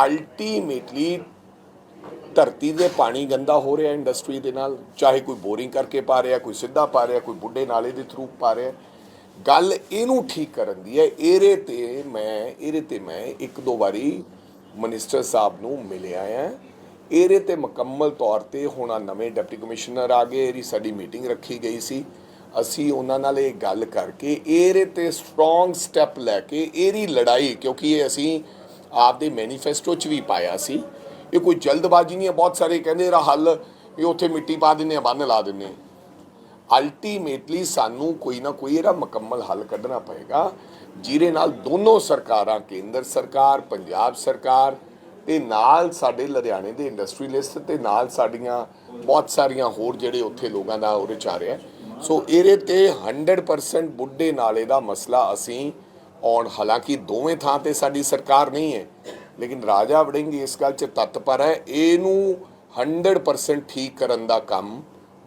ਅਲਟੀਮੇਟਲੀ ਧਰਤੀ ਦੇ ਪਾਣੀ ਗੰਦਾ ਹੋ ਰਿਹਾ ਇੰਡਸਟਰੀ ਦੇ ਨਾਲ, ਚਾਹੇ ਕੋਈ ਬੋਰਿੰਗ ਕਰਕੇ ਪਾ ਰਿਹਾ, ਕੋਈ ਸਿੱਧਾ ਪਾ ਰਿਹਾ, ਕੋਈ ਬੁੱਢੇ ਨਾਲੇ ਦੇ ਥਰੂ ਪਾ ਰਿਹਾ ਗੱਲ ਇਹਨੂੰ ਠੀਕ ਕਰਨ ਦੀ ਹੈ। ਇਹਦੇ ਤੇ ਮੈਂ, ਇਹਦੇ ਤੇ ਮੈਂ ਇੱਕ ਦੋ ਵਾਰੀ ਮਿਨਿਸਟਰ ਸਾਹਿਬ ਨੂੰ ਮਿਲਿਆ ਆ। ਇਹਦੇ ਤੇ ਮੁਕੰਮਲ ਤੌਰ ਤੇ ਹੁਣ ਨਵੇਂ ਡਿਪਟੀ ਕਮਿਸ਼ਨਰ ਆ ਗਏ, ਇਹਦੀ ਸਾਡੀ ਮੀਟਿੰਗ ਰੱਖੀ ਗਈ ਸੀ। ਅਸੀਂ ਉਹਨਾਂ ਨਾਲ ਇਹ ਗੱਲ ਕਰਕੇ ਇਹਦੇ ਤੇ ਸਟਰੋਂਗ ਸਟੈਪ ਲੈ ਕੇ ਇਹਦੀ ਲੜਾਈ, ਕਿਉਂਕਿ ਇਹ ਅਸੀਂ ਆਪਦੇ ਮੈਨੀਫੈਸਟੋ 'ਚ ਵੀ ਪਾਇਆ ਸੀ। ਇਹ ਕੋਈ ਜਲਦਬਾਜ਼ੀ ਨਹੀਂ ਹੈ। ਬਹੁਤ ਸਾਰੇ ਕਹਿੰਦੇ ਇਹਦਾ ਹੱਲ, ਇਹ ਉੱਥੇ ਮਿੱਟੀ ਪਾ ਦਿੰਨੇ ਆ, ਬੰਨ ਲਾ ਦਿੰਨੇ ਆ। ਅਲਟੀਮੇਟਲੀ ਸਾਨੂੰ ਕੋਈ ਨਾ ਕੋਈ ਇਹਦਾ ਮੁਕੰਮਲ ਹੱਲ ਕੱਢਣਾ ਪਏਗਾ, ਜਿਹਦੇ ਨਾਲ ਦੋਨੋਂ ਸਰਕਾਰਾਂ, ਕੇਂਦਰ ਸਰਕਾਰ, ਪੰਜਾਬ ਸਰਕਾਰ ਤੇ ਨਾਲ ਸਾਡੇ ਲੁਧਿਆਣੇ ਦੇ ਇੰਡਸਟਰੀਲਿਸਟ ਤੇ ਨਾਲ ਸਾਡੀਆਂ ਬਹੁਤ ਸਾਰੀਆਂ ਹੋਰ ਜਿਹੜੇ ਉੱਥੇ ਲੋਕਾਂ ਦਾ ਉਹਦੇ ਚ ਆ ਰਿਹਾ ਸੋ ਇਹਦੇ ਤੇ 100% ਬੁੱਢੇ ਨਾਲੇ ਦਾ ਮਸਲਾ ਅਸੀਂ ਔਰ ਹਾਲਾਂਕਿ ਦੋਵੇਂ ਥਾਂ ਤੇ ਸਾਡੀ ਸਰਕਾਰ ਨਹੀਂ ਹੈ, ਲੇਕਿਨ ਰਾਜਾ ਵੜਿੰਗ ਇਸ ਗੱਲ 'ਚ ਤਤਪਰ ਹੈ, ਇਹਨੂੰ 100% ਠੀਕ ਕਰਨ ਦਾ ਕੰਮ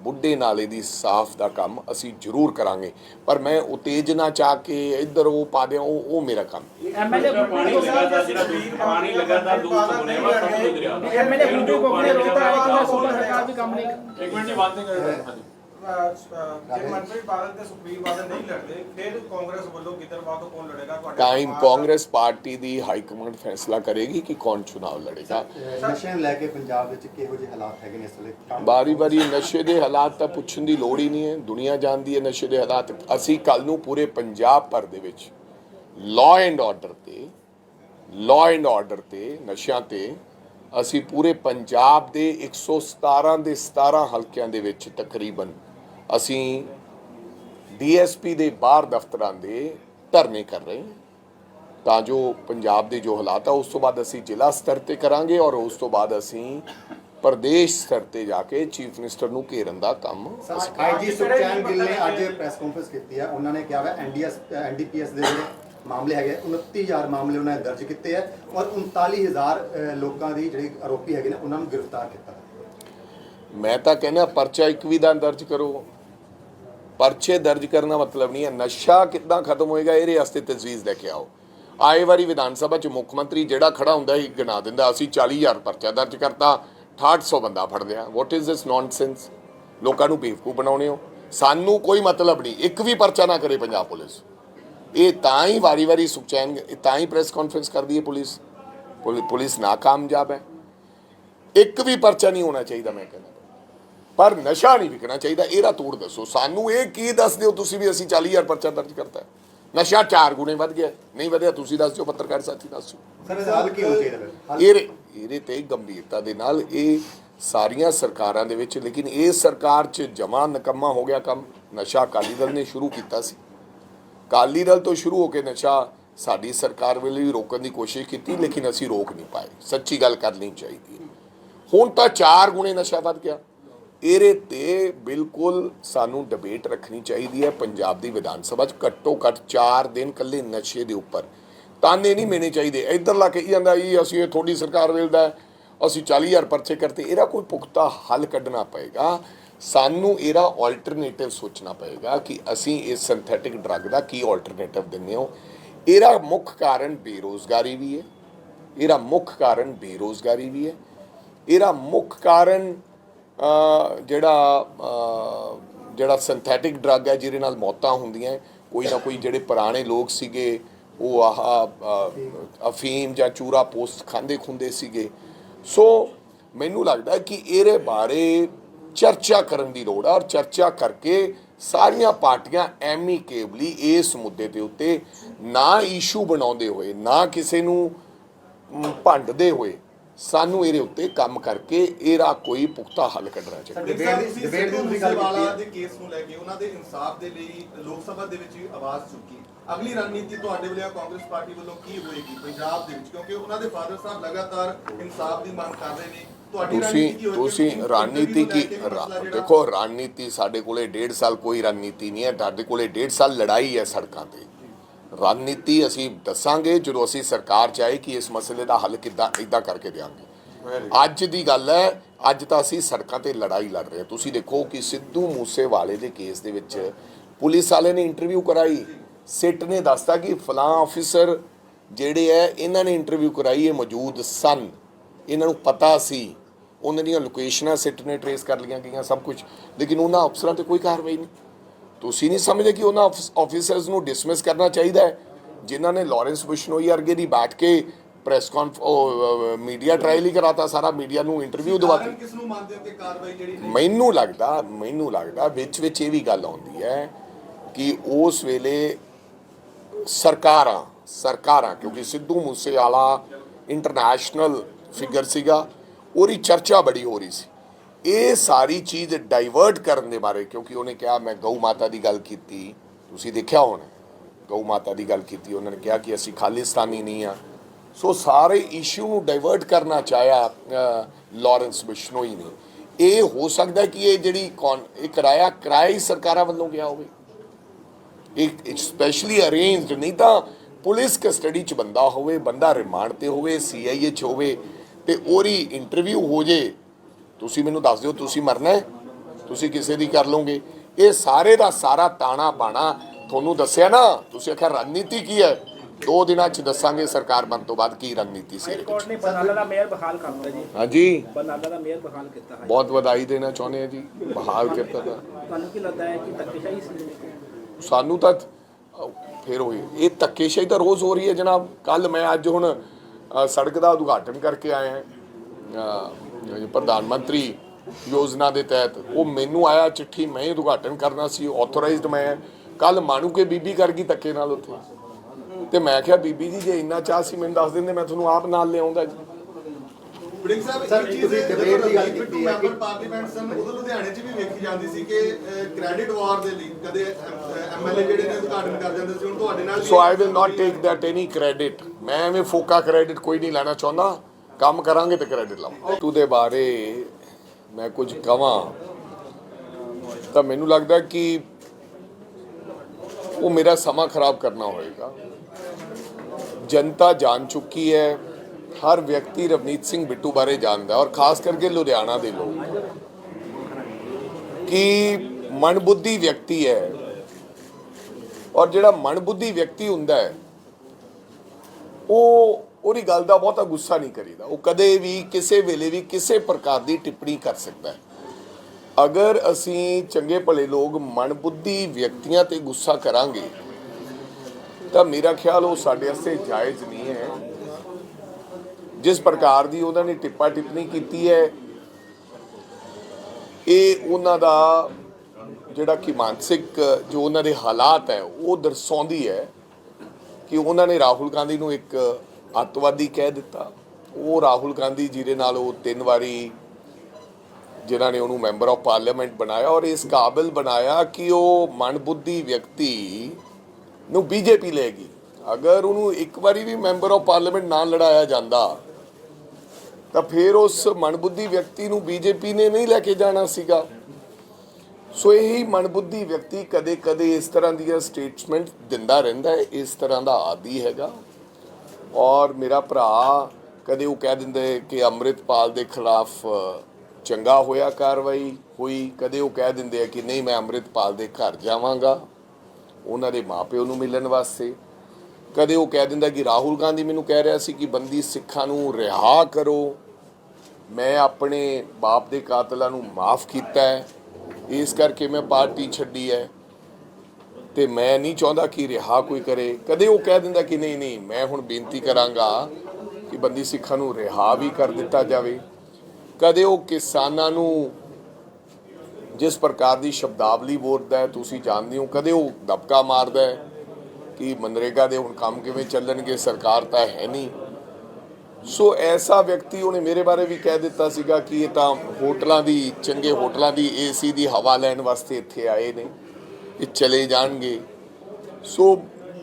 ਬੁੱਢੇ ਨਾਲੇ ਦੀ ਸਾਫ਼ ਦਾ ਕੰਮ ਅਸੀਂ ਜ਼ਰੂਰ ਕਰਾਂਗੇ। ਪਰ ਮੈਂ ਉਤੇਜਨਾ ਚਾਹ ਕੇ ਇੱਧਰ ਉਹ ਪਾ ਦਿਆਂ ਉਹ ਉਹ ਮੇਰਾ ਕੰਮ। ਨਹੀਂ। ਐਮਐਲਏ ਪਾਣੀ ਲਗਾਤਾਰ ਜਿਹੜਾ ਦੂਸ਼ਿਤ ਪਾਣੀ ਲਗਾਤਾਰ ਦੂਸ਼ਿਤ ਹੋ ਰਿਹਾ ਵਾ ਸਤਲੁਜ ਦਰਿਆ। ਦਾ ਐਮਐਲਏ ਗੁੱਡੂ ਕੋਕਰੇ ਰੋਤਾ ਹੈ ਕਿ ਮੈਂ ਸੂਬਾ ਸਰਕਾਰ ਵੀ ਕੰਮ ਨਹੀਂ ਇੱਕ ਮਿੰਟ ਦੀ ਬਾਤ ਨਹੀਂ ਕਰ ਰਿਹਾ ਜੇ ਮਨਪ੍ਰੀਤ ਬਾਦਲ ਤੇ ਸੁਖਬੀਰ ਬਾਦਲ ਨਹੀਂ ਲੜਦੇ ਫਿਰ ਕਾਂਗਰਸ ਵੱਲੋਂ ਗਿੱਦੜਬਾਹ ਤੋਂ ਕੌਣ ਲੜੇਗਾ ਤੁਹਾਡੇ ਟਾਈਮ ਪਰਿਵਾਰ ਦਾ? ਕਾਂਗਰਸ ਪਾਰਟੀ ਦੀ ਹਾਈ ਕਮਾਂਡ ਫੈਸਲਾ ਕਰੇਗੀ ਕਿ ਕੌਣ ਚੁਣਾਵ ਲੜੇਗਾ? ਅਹ ਨਸ਼ਿਆਂ ਨੂੰ ਲੈ ਕੇ ਪੰਜਾਬ ਵਿੱਚ ਕਿਹੋ ਜਿਹੇ ਹਾਲਾਤ ਹੈਗੇ ਨੇ ਇਸ ਵੇਲੇ? ਕੰਮ- ਬਾਰੀ ਬਾਰੀ ਨਸ਼ੇ ਦੇ ਹਾਲਾਤ ਤਾਂ ਪੁੱਛਣ ਦੀ ਲੋੜ ਹੀ ਨਹੀਂ ਹੈ। ਦੁਨੀਆ ਜਾਣਦੀ ਹੈ ਨਸ਼ੇ ਦੇ ਹਾਲਾਤ। ਅਸੀਂ ਕੱਲ ਨੂੰ ਪੂਰੇ ਪੰਜਾਬ ਭਰ ਦੇ ਵਿੱਚ ਲਾਅ ਐਂਡ ਆਰਡਰ ਤੇ ਲਾਅ ਐਂਡ ਆਰਡਰ ਤੇ ਨਸ਼ਿਆਂ ਤੇ ਅਸੀਂ ਪੂਰੇ ਪੰਜਾਬ ਦੇ 117 ਦੇ 17 ਹਲਕਿਆਂ ਦੇ ਵਿੱਚ ਤਕਰੀਬਨ ਅਸੀਂ ਡੀਐਸਪੀ ਦੇ ਬਾਹਰ ਦਫ਼ਤਰਾਂ ਦੇ ਧਰਨੇ ਕਰ ਰਹੇ ਹਾਂ। ਤਾਂ ਜੋ ਪੰਜਾਬ ਦੇ ਜੋ ਹਾਲਾਤ ਆ ਉਸ ਤੋਂ ਬਾਅਦ ਅਸੀਂ ਜ਼ਿਲ੍ਹਾ ਸਤਰ ਤੇ ਕਰਾਂਗੇ ਔਰ ਉਸ ਤੋਂ ਬਾਅਦ ਅਸੀਂ ਪ੍ਰਦੇਸ਼ ਸਤਰ ਤੇ ਜਾ ਕੇ ਚੀਫ ਮਿਨਿਸਟਰ ਨੂੰ ਘੇਰਨ ਦਾ ਕੰਮ ਆਈਜੀ ਸੁਖਚੈਨ ਗਿੱਲ ਨੇ ਅੱਜ ਪ੍ਰੈਸ ਕਾਨਫਰੰਸ ਕੀਤੀ ਹੈ ਉਹਨਾਂ ਨੇ ਕਿਹਾ ਹੈ ਐਨਡੀਐਸ ਐਨਡੀਪੀਐਸ ਦੇ ਜਿਹੜੇ ਮਾਮਲੇ ਹੈਗੇ 29000 ਮਾਮਲੇ ਉਹਨਾਂ ਨੇ ਦਰਜ ਕੀਤੇ ਹੈ ਔਰ 39000 ਅਹ, ਲੋਕਾਂ ਦੀ ਜਿਹੜੀ ਆਰੋਪੀ ਹੈਗੇ ਨੇ ਉਹਨਾਂ ਨੂੰ ਗ੍ਰਿਫਤਾਰ ਕੀਤਾ। ਮੈਂ ਤਾਂ ਕਹਿੰਦਾ ਪਰਚਾ ਇੱਕ ਵੀ ਦਾ ਦਰਜ ਕਰੋ। ਪਰਚੇ ਦਰਜ ਕਰਨਾ ਮਤਲਬ ਨਹੀਂ ਹੈ। ਨਸ਼ਾ ਕਿੱਦਾਂ ਖਤਮ ਹੋਏਗਾ, ਇਹਦੇ ਵਾਸਤੇ ਤਜਵੀਜ਼ ਲੈ ਕੇ ਆਓ। ਆਏ ਵਾਰੀ ਵਿਧਾਨ ਸਭਾ ਚ ਮੁੱਖ ਮੰਤਰੀ ਜਿਹੜਾ ਖੜਾ ਹੁੰਦਾ ਸੀ, ਗਿਣਾ ਦਿੰਦਾ, ਅਸੀਂ 40000 ਪਰਚਾ ਦਰਜ ਕਰਤਾ 6800 ਬੰਦਾ ਫੜ ਲਿਆ। ਵਾਟ ਇਜ਼ ਦਿਸ ਨੌਨਸੈਂਸ ਲੋਕਾਂ ਨੂੰ ਬੇਵਕੂਫ ਬਣਾਉਣੇ ਹੋ। ਸਾਨੂੰ ਕੋਈ ਮਤਲਬ ਨਹੀਂ। ਇੱਕ ਵੀ ਪਰਚਾ ਨਾ ਕਰੇ ਪੰਜਾਬ ਪੁਲਿਸ। ਇਹ ਤਾਂ ਹੀ ਵਾਰੀ-ਵਾਰੀ ਸੁਖਚੈਨ, ਇਹ ਤਾਂ ਹੀ ਪ੍ਰੈਸ ਕਾਨਫਰੰਸ ਕਰਦੀ ਹੈ ਪੁਲਿਸ। ਪੁਲਿ- ਪੁਲਿਸ ਨਾਕਾਮਯਾਬ ਹੈ। ਇੱਕ ਵੀ ਪਰਚਾ ਨਹੀਂ ਹੋਣਾ ਚਾਹੀਦਾ ਮੈਂ ਕਹਿੰਦਾ। ਪਰ ਨਸ਼ਾ ਨਹੀਂ ਵਿਕਣਾ ਚਾਹੀਦਾ ਇਹਦਾ ਤੋੜ ਦੱਸੋ। ਸਾਨੂੰ ਇਹ ਕੀ ਦੱਸ ਦਿਓ ਤੁਸੀਂ ਵੀ ਅਸੀਂ 40000 ਪਰਚਾ ਦਰਜ ਕਰਤਾ ਹੈ। ਨਸ਼ਾ 4 ਗੁਣੇ ਵੱਧ ਗਿਆ ਨਹੀਂ ਵਧਿਆ ਤੁਸੀਂ ਦੱਸ ਦਿਓ ਪੱਤਰਕਾਰ ਸਾਥੀ ਦੱਸ ਦਿਓ। ਸਰ ਹੱਲ ਕੀ ਹੋਣਾ ਚਾਹੀਦਾ ਹੱਲ- ਇਹਦੇ ਤੇ ਗੰਭੀਰਤਾ ਦੇ ਨਾਲ ਇਹ ਸਾਰੀਆਂ ਸਰਕਾਰਾਂ ਦੇ ਵਿੱਚ ਲੇਕਿਨ ਇਹ ਸਰਕਾਰ 'ਚ ਜਮਾ ਨਕਮਾ ਹੋ ਗਿਆ ਕੰਮ। ਨਸ਼ਾ ਅਕਾਲੀ ਦਲ ਨੇ ਸ਼ੁਰੂ ਕੀਤਾ ਸੀ। ਅਕਾਲੀ ਦਲ ਤੋਂ ਸ਼ੁਰੂ ਹੋ ਕੇ ਨਸ਼ਾ ਸਾਡੀ ਸਰਕਾਰ ਵੇਲੇ ਵੀ ਰੋਕਣ ਦੀ ਕੋਸ਼ਿਸ਼ ਕੀਤੀ ਲੇਕਿਨ ਅਸੀਂ ਰੋਕ ਨਹੀਂ ਪਾਏ। ਸੱਚੀ ਗੱਲ ਕਰਨੀ ਚਾਹੀਦੀ ਹੈ। ਹੁਣ ਤਾਂ 4 ਗੁਣੇ ਨਸ਼ਾ ਵੱਧ ਗਿਆ। ਇਹਦੇ ਤੇ ਬਿਲਕੁਲ ਸਾਨੂੰ ਡਿਬੇਟ ਰੱਖਣੀ ਚਾਹੀਦੀ ਹੈ ਪੰਜਾਬ ਦੀ ਵਿਧਾਨ ਸਭਾ 'ਚ ਘੱਟੋ ਘੱਟ 4 ਦਿਨ ਕੱਲੇ ਨਸ਼ੇ ਦੇ ਉੱਪਰ। ਤਾਨੇ ਨਹੀਂ ਮੇਨੇ ਚਾਹੀਦੇ। ਇੱਧਰ ਲਾ ਕੇ ਜਾਂਦਾ ਇਹ ਅਸੀਂ ਇਹ ਤੁਹਾਡੀ ਸਰਕਾਰ ਵੇਲਦਾ ਹੈ, ਅਸੀਂ 40000 ਪਰਚੇ ਕਰਤੇ ਇਹਦਾ ਕੋਈ ਪੁਖਤਾ ਹੱਲ ਕੱਢਣਾ ਪਏਗਾ। ਸਾਨੂੰ ਇਹਦਾ ਆਲਟਰਨੇਟਿਵ ਸੋਚਣਾ ਪਏਗਾ ਕਿ ਅਸੀਂ ਇਸ ਸਿੰਥੈਟਿਕ ਡਰੱਗ ਦਾ ਕੀ ਆਲਟਰਨੇਟਿਵ ਦਿੰਦੇ ਹੋ। ਇਹਦਾ ਮੁੱਖ ਕਾਰਨ ਬੇਰੋਜ਼ਗਾਰੀ ਵੀ ਹੈ। ਇਹਦਾ ਮੁੱਖ ਕਾਰਨ ਬੇਰੋਜ਼ਗਾਰੀ ਵੀ ਹੈ। ਇਹਦਾ ਮੁੱਖ ਕਾਰਨ ਜਿਹੜਾ ਜਿਹੜਾ ਸਿੰਥੈਟਿਕ ਡਰੱਗ ਹੈ, ਜਿਹਦੇ ਨਾਲ ਮੌਤਾਂ ਹੁੰਦੀਆਂ ਕੋਈ ਨਾ ਕੋਈ ਜਿਹੜੇ ਪੁਰਾਣੇ ਲੋਕ ਸੀਗੇ, ਉਹ ਆਹ ਅਫੀਮ ਜਾਂ ਚੂਰਾ ਪੋਸਟ ਖਾਂਦੇ ਖੁੰਦੇ ਸੀਗੇ। ਸੋ ਮੈਨੂੰ ਲੱਗਦਾ ਕਿ ਇਹਦੇ ਬਾਰੇ ਚਰਚਾ ਕਰਨ ਦੀ ਲੋੜ ਹੈ ਔਰ ਚਰਚਾ ਕਰਕੇ ਸਾਰੀਆਂ ਪਾਰਟੀਆਂ ਐਮੀਕੇਬਲੀ ਇਸ ਮੁੱਦੇ ਦੇ ਉੱਤੇ ਨਾ ਇਸ਼ੂ ਬਣਾਉਂਦੇ ਹੋਏ, ਨਾ ਕਿਸੇ ਨੂੰ ਭੰਡਦੇ ਹੋਏ ਸਾਨੂੰ ਇਹਦੇ ਉੱਤੇ ਕੰਮ ਕਰਕੇ ਇਹਦਾ ਕੋਈ ਪੁਖਤਾ ਹੱਲ ਕੱਢਣਾ ਚਾਹੀਦਾ। ਦੀ- ਤੁਸੀਂ debate ਦੀ ਸਿੱਧੂ ਤੁਸੀਂ ਗੱਲ ਕੀਤੀ ਮੂਸੇਵਾਲਾ ਹੈ। ਦੇ ਕੇਸ ਨੂੰ ਲੈ ਕੇ ਉਹਨਾਂ ਦੇ ਇਨਸਾਫ ਦੇ ਲਈ ਲੋਕ ਸਭਾ ਦੇ ਵਿੱਚ ਵੀ ਆਵਾਜ਼ ਚੁੱਕੀ ਅਗਲੀ ਰਣਨੀਤੀ ਤੁਹਾਡੇ ਵੱਲੋਂ ਕਾਂਗਰਸ ਪਾਰਟੀ ਵੱਲੋਂ ਕੀ ਹੋਏਗੀ ਪੰਜਾਬ ਦੇ ਵਿੱਚ? ਕਿਉਂਕਿ ਉਹਨਾਂ ਦੇ ਫਾਦਰ ਸਾਹਿਬ ਲਗਾਤਾਰ ਇਨਸਾਫ ਦੀ ਮੰਗ ਕਰ ਰਹੇ ਨੇ। ਤੁਹਾਡੀ ਤੁਸੀਂ ਰਣਨੀਤੀ ਕੀ ਹੋਏਗੀ ਤੁਸੀਂ ਕਿਉਂਕਿ ਰਣਨੀਤੀ interview ਕੀ ਨੂੰ ਲੈ ਕੇ ਮਸਲਾ ਰਾ- ਜਿਹੜਾ- ਦੇਖੋ ਰਣਨੀਤੀ ਸਾਡੇ ਕੋਲੇ 1.5 ਸਾਲ ਕੋਈ ਰਣਨੀਤੀ ਨਹੀਂ ਹੈ। ਸਾਡੇ ਕੋਲੇ 1.5 ਸਾਲ ਲੜਾਈ ਹੈ ਸੜਕਾਂ ਤੇ। ਰਣਨੀਤੀ ਅਸੀਂ ਦੱਸਾਂਗੇ ਜਦੋਂ ਅਸੀਂ ਸਰਕਾਰ ਚਾਹੇ ਕਿ ਇਸ ਮਸਲੇ ਦਾ ਹੱਲ ਕਿੱਦਾਂ ਇਦਾਂ ਕਰਕੇ ਦੇਵਾਂਗੇ ਅੱਜ ਦੀ ਗੱਲ ਹੈ ਅੱਜ ਤਾਂ ਅਸੀਂ ਸੜਕਾਂ ਤੇ ਲੜਾਈ ਲੜ ਰਹੇ ਹਾਂ। ਤੁਸੀਂ ਦੇਖੋ ਕਿ ਸਿੱਧੂ ਮੂਸੇਵਾਲੇ ਦੇ ਕੇਸ ਦੇ ਵਿੱਚ ਪੁਲਿਸ ਵਾਲੇ ਨੇ ਇੰਟਰਵਿਊ ਕਰਾਈ। ਸਿੱਟ ਨੇ ਦੱਸਤਾ ਕਿ ਫਲਾਂ ਆਫੀਸਰ ਜਿਹੜੇ ਹੈ ਇਹਨਾਂ ਨੇ ਇੰਟਰਵਿਊ ਕਰਾਈ ਇਹ ਮੌਜੂਦ ਸਨ। ਇਹਨਾਂ ਨੂੰ ਪਤਾ ਸੀ। ਉਹਨਾਂ ਦੀਆਂ ਲੋਕੇਸ਼ਨਾਂ ਸਿੱਟ ਨੇ ਟਰੇਸ ਕਰ ਲਈਆਂ ਗਈਆਂ ਸਭ ਕੁਝ ਲੇਕਿਨ ਉਹਨਾਂ ਅਫਸਰਾਂ ਤੇ ਕੋਈ ਕਾਰਵਾਈ ਨਹੀਂ। ਤੁਸੀਂ ਨਹੀਂ ਸਮਝਦੇ ਕਿ ਉਹਨਾਂ ਆਫੀਸਰਸ ਨੂੰ ਡਿਸਮਿਸ ਕਰਨਾ ਚਾਹੀਦਾ ਹੈ? ਜਿਨ੍ਹਾਂ ਨੇ ਲਾਰੈਂਸ ਬਿਸ਼ਨੋਈ ਵਰਗੇ ਦੀ ਬੈਠ ਕੇ ਪ੍ਰੈਸ ਕਾਨਫ ਮੀਡੀਆ ਟ੍ਰਾਇਲ ਹੀ ਕਰਾਤਾ ਸਾਰਾ ਮੀਡੀਆ ਨੂੰ ਇੰਟਰਵਿਊ ਦਵਾਤੀ ਕਿਸ ਨੂੰ ਮੰਨਦੇ ਹੋ ਕਿ ਕਾਰਵਾਈ ਜਿਹੜੀ ਨਹੀਂ ਮੈਨੂੰ ਲੱਗਦਾ ਮੈਨੂੰ ਲੱਗਦਾ ਵਿੱਚ ਵਿੱਚ ਇਹ ਵੀ ਗੱਲ ਆਉਂਦੀ ਹੈ ਕਿ ਉਸ ਵੇਲੇ ਸਰਕਾਰਾਂ ਸਰਕਾਰਾਂ ਕਿਉਂਕਿ ਸਿੱਧੂ ਮੂਸੇਵਾਲਾ ਇੰਟਰਨੈਸ਼ਨਲ ਫਿਗਰ ਸੀਗਾ ਉਹਦੀ ਚਰਚਾ ਬੜੀ ਹੋ ਰਹੀ ਸੀ। ਇਹ ਸਾਰੀ ਚੀਜ਼ ਡਾਈਵਰਟ ਕਰਨ ਦੇ ਬਾਰੇ ਕਿਉਂਕਿ ਉਹਨੇ ਕਿਹਾ ਮੈਂ ਗਊ ਮਾਤਾ ਦੀ ਗੱਲ ਕੀਤੀ। ਤੁਸੀਂ ਦੇਖਿਆ ਹੋਣਾ ਗਊ ਮਾਤਾ ਦੀ ਗੱਲ ਕੀਤੀ। ਉਹਨਾਂ ਨੇ ਕਿਹਾ ਕਿ ਅਸੀਂ ਖਾਲਿਸਤਾਨੀ ਨਹੀਂ ਆ। ਸੋ ਸਾਰੇ ਇਸ਼ੂ ਨੂੰ ਡਾਈਵਰਟ ਕਰਨਾ ਚਾਹਿਆ ਅ, ਲਾਰੈਂਸ ਬਿਸ਼ਨੋਈ ਨੇ। ਇਹ ਹੋ ਸਕਦਾ ਕਿ ਇਹ ਜਿਹੜੀ ਕੌਨ ਇਹ ਕਿਰਾਇਆ ਕਿਰਾਇਆ ਹੀ ਸਰਕਾਰਾਂ ਵੱਲੋਂ ਗਿਆ ਹੋਵੇ। ਇੱਕ ਸਪੈਸ਼ਲੀ ਅਰੇਂਜਡ ਨਹੀਂ ਤਾਂ ਪੁਲਿਸ ਕਸਟਡੀ ਚ ਬੰਦਾ ਹੋਵੇ ਬੰਦਾ ਰਿਮਾਂਡ ਤੇ ਹੋਵੇ ਸੀਆਈਏ ਚ ਹੋਵੇ ਤੇ ਉਹਦੀ ਇੰਟਰਵਿਊ ਹੋ ਜੇ। ਤੁਸੀਂ ਮੈਨੂੰ ਦੱਸ ਦਿਓ ਤੁਸੀਂ ਮਰਨਾ ਹੈ? ਤੁਸੀਂ ਕਿਸੇ ਦੀ ਕਰ ਲਓਗੇ? ਇਹ ਸਾਰੇ ਦਾ ਸਾਰਾ ਤਾਣਾ ਬਾਣਾ ਤੁਹਾਨੂੰ ਦੱਸਿਆ ਨਾ? ਤੁਸੀਂ ਆਖਿਆ ਰਣਨੀਤੀ ਕੀ ਹੈ? ਦੋ ਦਿਨਾਂ ਚ ਦੱਸਾਂਗੇ ਸਰਕਾਰ ਬਣ ਤੋਂ ਬਾਅਦ ਕੀ ਰਣਨੀਤੀ ਸੀ। ਕੋਰਟ ਨੇ ਬਰਨਾਲਾ ਦਾ ਮੇਅਰ ਬਹਾਲ ਕਰ ਦਿੱਤਾ ਜੀ। ਹਾਂਜੀ। ਬਰਨਾਲਾ ਦਾ ਮੇਅਰ ਬਹਾਲ ਕੀਤਾ ਹੈ ਬਹੁਤ ਵਧਾਈ ਦੇਣਾ ਚਾਹੁੰਦੇ ਆ ਜੀ। ਬਹਾਲ ਕੀਤਾ ਤਾਂ। ਤੁਹਾਨੂੰ ਕੀ ਲੱਗਦਾ ਹੈ ਕਿ ਧੱਕੇਸ਼ਾਹੀ ਸੀ ਸਾਨੂੰ ਤਾਂ ਫਿਰ ਹੋਈ ਇਹ ਧੱਕੇਸ਼ਾਹੀ ਤਾਂ ਰੋਜ਼ ਹੋ ਰਹੀ ਹੈ ਜਨਾਬ। ਕੱਲ ਮੈਂ ਅੱਜ ਹੁਣ ਸੜਕ ਦਾ ਉਦਘਾਟਨ ਕਰਕੇ ਆਇਆ ਹਾਂ। ਪ੍ਰਧਾਨ ਮੰਤਰੀ ਯੋਜਨਾ ਦੇ ਤਹਿਤ ਉਹ ਮੈਨੂੰ ਆਇਆ ਚਿੱਠੀ ਮੈਂ ਉਦਘਾਟਨ ਕਰਨਾ ਸੀ ਆਥੋਰਾਈਜ਼ਡ ਮੈਂ। ਕੱਲ ਮਾਣੂ ਕੇ ਬੀਬੀ ਕਰ ਗਈ ਧੱਕੇ ਨਾਲ ਉੱਥੇ। ਤੇ ਮੈਂ ਕਿਹਾ ਬੀਬੀ ਜੀ ਜੇ ਇੰਨਾ ਚਾਹ ਸੀ ਮੈਨੂੰ ਦੱਸ ਦਿੰਦੇ ਮੈਂ ਤੁਹਾਨੂੰ ਆਪ ਨਾਲ ਲਿਆਉਂਦਾ ਜੀ। ਵੜਿੰਗ ਸਾਹਿਬ ਸਰ, ਇੱਕ ਚੀਜ਼ debate ਦੀ ਗੱਲ ਕੀਤੀ ਹੈ ਕਿ- ਮੈਂਬਰ ਪਾਰਲੀਮੈਂਟ ਸਨ ਉਦੋਂ ਲੁਧਿਆਣੇ 'ਚ ਵੀ ਵੇਖੀ ਜਾਂਦੀ ਸੀ ਕਿ ਕ੍ਰੈਡਿਟ ਵਾਰ ਦੇ ਲਈ ਕਦੇ ਐਮਐਲਏ ਜਿਹੜੇ ਨੇ ਉਦਘਾਟਨ ਕਰ ਜਾਂਦੇ ਸੀ ਹੁਣ ਤੁਹਾਡੇ ਨਾਲ ਵੀ so I will not take that any credit ਮੈਂ ਐਵੇਂ ਫੋਕਾ ਕ੍ਰੈਡਿਟ ਕੋਈ ਨਹੀਂ ਲੈਣਾ ਚਾਹੁੰਦਾ। ਕੰਮ ਕਰਾਂਗੇ ਤੇ ਕ੍ਰੈਡਿਟ ਲਾਵਾਂ ਤੂੰ ਦੇ ਬਾਰੇ ਮੈਂ ਕੁਝ ਕਵਾਂ, ਤਾਂ ਮੈਨੂੰ ਲੱਗਦਾ ਕਿ ਉਹ ਮੇਰਾ ਸਮਾਂ ਖਰਾਬ ਕਰਨਾ ਹੋਏਗਾ। ਜਨਤਾ ਜਾਣ ਚੁੱਕੀ ਹੈ, ਹਰ ਵਿਅਕਤੀ ਰਵਨੀਤ ਸਿੰਘ ਬਿੱਟੂ ਬਾਰੇ ਜਾਣਦਾ ਔਰ ਖਾਸ ਕਰਕੇ ਲੁਧਿਆਣਾ ਦੇ ਲੋਕ। ਕਿ ਮਨਬੁੱਧੀ ਵਿਅਕਤੀ ਹੈ ਔਰ ਜਿਹੜਾ ਮਨਬੁੱਧੀ ਵਿਅਕਤੀ ਹੁੰਦਾ ਹੈ, ਉਹ ਉਹਦੀ ਗੱਲ ਦਾ ਬਹੁਤਾ ਗੁੱਸਾ ਨਹੀਂ ਕਰੀਦਾ। ਉਹ ਕਦੇ ਵੀ, ਕਿਸੇ ਵੇਲੇ ਵੀ, ਕਿਸੇ ਪ੍ਰਕਾਰ ਦੀ ਟਿੱਪਣੀ ਕਰ ਸਕਦਾ ਹੈ। ਅਗਰ ਅਸੀਂ ਚੰਗੇ ਭਲੇ ਲੋਕ, ਮਨਬੁੱਧੀ ਵਿਅਕਤੀਆਂ ਤੇ ਗੁੱਸਾ ਕਰਾਂਗੇ, ਤਾਂ ਮੇਰਾ ਖਿਆਲ ਉਹ ਸਾਡੇ ਵਾਸਤੇ ਜਾਇਜ਼ ਨਹੀਂ ਹੈ। ਜਿਸ ਪ੍ਰਕਾਰ ਦੀ ਉਹਨਾਂ ਨੇ ਟਿੱਪਾ ਟਿੱਪਣੀ ਕੀਤੀ ਹੈ, ਇਹ ਉਹਨਾਂ ਦਾ ਜਿਹੜਾ ਕਿ ਮਾਨਸਿਕ ਜੋ ਉਹਨਾਂ ਦੇ ਹਾਲਾਤ ਹੈ, ਉਹ ਦਰਸਾਉਂਦੀ ਹੈ ਕਿ ਉਹਨਾਂ ਨੇ ਰਾਹੁਲ ਗਾਂਧੀ ਨੂੰ ਇੱਕ ਅੱਤਵਾਦੀ ਕਹਿ ਦਿੱਤਾ। ਉਹ ਰਾਹੁਲ ਗਾਂਧੀ ਜਿਹਦੇ ਨਾਲ ਉਹ ਤਿੰਨ ਵਾਰੀ ਜਿਨ੍ਹਾਂ ਨੇ ਉਹਨੂੰ ਮੈਂਬਰ ਆਫ ਪਾਰਲੀਮੈਂਟ ਬਣਾਇਆ ਔਰ ਇਸ ਕਾਬਿਲ ਬਣਾਇਆ ਕਿ ਉਹ ਮਨਬੁੱਧੀ ਵਿਅਕਤੀ ਨੂੰ ਬੀਜੇਪੀ ਲੈਗੀ ਅਗਰ ਉਹਨੂੰ ਇੱਕ ਵਾਰੀ ਵੀ ਮੈਂਬਰ ਆਫ ਪਾਰਲੀਮੈਂਟ ਨਾ ਲੜਾਇਆ ਜਾਂਦਾ, ਤਾਂ ਫਿਰ ਉਸ ਮਨਬੁੱਧੀ ਵਿਅਕਤੀ ਨੂੰ ਬੀਜੇਪੀ ਨੇ ਨਹੀਂ ਲੈ ਕੇ ਜਾਣਾ ਸੀਗਾ। ਸੋ ਇਹੀ ਮਨਬੁੱਧੀ ਵਿਅਕਤੀ ਕਦੇ-ਕਦੇ ਇਸ ਤਰ੍ਹਾਂ ਦੀਆਂ ਸਟੇਟਮੈਂਟ ਦਿੰਦਾ ਰਹਿੰਦਾ ਹੈ, ਇਸ ਤਰ੍ਹਾਂ ਦਾ ਆਦੀ ਹੈਗਾ। ਔਰ ਮੇਰਾ ਭਰਾ ਕਦੇ ਉਹ ਕਹਿ ਦਿੰਦੇ ਕਿ ਅੰਮ੍ਰਿਤਪਾਲ ਦੇ ਖਿਲਾਫ ਚੰਗਾ ਹੋਇਆ ਕਾਰਵਾਈ ਹੋਈ। ਕਦੇ ਉਹ ਕਹਿ ਦਿੰਦੇ ਆ ਕਿ ਨਹੀਂ, ਮੈਂ ਅੰਮ੍ਰਿਤਪਾਲ ਦੇ ਘਰ ਜਾਵਾਂਗਾ। ਉਹਨਾਂ ਦੇ ਮਾਪਿਓ ਨੂੰ ਮਿਲਣ ਵਾਸਤੇ। ਕਦੇ ਉਹ ਕਹਿ ਦਿੰਦਾ ਕਿ ਰਾਹੁਲ ਗਾਂਧੀ ਮੈਨੂੰ ਕਹਿ ਰਿਹਾ ਸੀ ਕਿ ਬੰਦੀ ਸਿੱਖਾਂ ਨੂੰ ਰਿਹਾ ਕਰੋ। ਮੈਂ ਆਪਣੇ ਬਾਪ ਦੇ ਕਾਤਲਾਂ ਨੂੰ ਮਾਫ ਕੀਤਾ ਹੈ। ਇਸ ਕਰਕੇ ਮੈਂ ਪਾਰਟੀ ਛੱਡੀ ਹੈ। ਤੇ ਮੈਂ ਨਹੀਂ ਚਾਹੁੰਦਾ ਕਿ ਰਿਹਾ ਕੋਈ ਕਰੇ। ਕਦੇ ਉਹ ਕਹਿ ਦਿੰਦਾ ਕਿ ਨਹੀਂ ਨਹੀਂ, ਮੈਂ ਹੁਣ ਬੇਨਤੀ ਕਰਾਂਗਾ ਕਿ ਬੰਦੀ ਸਿੱਖਾਂ ਨੂੰ ਰਿਹਾ ਵੀ ਕਰ ਦਿੱਤਾ ਜਾਵੇ। ਕਦੇ ਉਹ ਕਿਸਾਨਾਂ ਨੂੰ ਜਿਸ ਪ੍ਰਕਾਰ ਦੀ ਸ਼ਬਦਾਵਲੀ ਬੋਲਦਾ ਹੈ, ਤੁਸੀਂ ਜਾਣਦੇ ਹੋ, ਕਦੇ ਉਹ ਦਬਕਾ ਮਾਰਦਾ ਹੈ ਕਿ ਮਨਰੇਗਾ ਦੇ ਹੁਣ ਕੰਮ ਕਿਵੇਂ ਚੱਲਣਗੇ, ਸਰਕਾਰ ਤਾਂ ਹੈ ਨਹੀਂ। ਸੋ ਐਸਾ ਵਿਅਕਤੀ ਉਹਨੇ ਮੇਰੇ ਬਾਰੇ ਵੀ ਕਹਿ ਦਿੱਤਾ ਸੀਗਾ ਕਿ ਇਹ ਤਾਂ ਹੋਟਲਾਂ ਦੀ, ਚੰਗੇ ਹੋਟਲਾਂ ਦੀ ਏਸੀ ਦੀ ਹਵਾ ਲੈਣ ਵਾਸਤੇ ਇੱਥੇ ਆਏ ਨੇ। ਇਹ ਚਲੇ ਜਾਣਗੇ। ਸੋ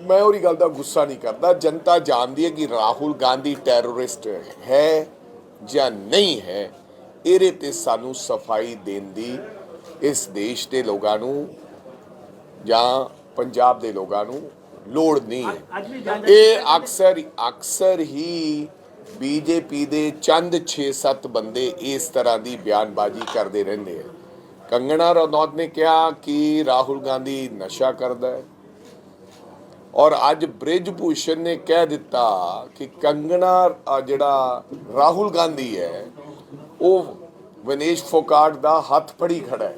ਮੈਂ ਉਹਦੀ ਗੱਲ ਦਾ ਗੁੱਸਾ ਨਹੀਂ ਕਰਦਾ। ਜਨਤਾ ਜਾਣਦੀ ਹੈ ਕਿ ਰਾਹੁਲ ਗਾਂਧੀ ਟੈਰਰਿਸਟ ਹੈ ਜਾਂ ਨਹੀਂ ਹੈ। ਇਹਦੇ ਤੇ ਸਾਨੂੰ ਸਫ਼ਾਈ ਦੇਣ ਦੀ ਇਸ ਦੇਸ਼ ਦੇ ਲੋਕਾਂ ਨੂੰ ਜਾਂ ਪੰਜਾਬ ਦੇ ਲੋਕਾਂ ਨੂੰ ਲੋੜ ਨਹੀਂ ਹੈ। ਇਹ ਅਕਸਰ ਅਕਸਰ ਹੀ ਬੀਜੇਪੀ ਦੇ ਚੰਦ 6-7 ਬੰਦੇ ਇਸ ਤਰ੍ਹਾਂ ਦੀ ਬਿਆਨਬਾਜ਼ੀ ਕਰਦੇ ਰਹਿੰਦੇ ਆ। ਕੰਗਣਾ ਰਣੌਤ ਨੇ ਕਿਹਾ ਕਿ ਰਾਹੁਲ ਗਾਂਧੀ ਨਸ਼ਾ ਕਰਦਾ ਹੈ। ਔਰ ਅੱਜ ਬ੍ਰਿਜ ਭੂਸ਼ਣ ਨੇ ਕਹਿ ਦਿੱਤਾ ਕਿ ਕੰਗਣਾ ਜਿਹੜਾ ਰਾਹੁਲ ਗਾਂਧੀ ਹੈ, ਉਹ ਵਿਨੇਸ਼ ਫੋਕਾਟ ਦਾ ਹੱਥ ਫੜੀ ਖੜਾ ਹੈ।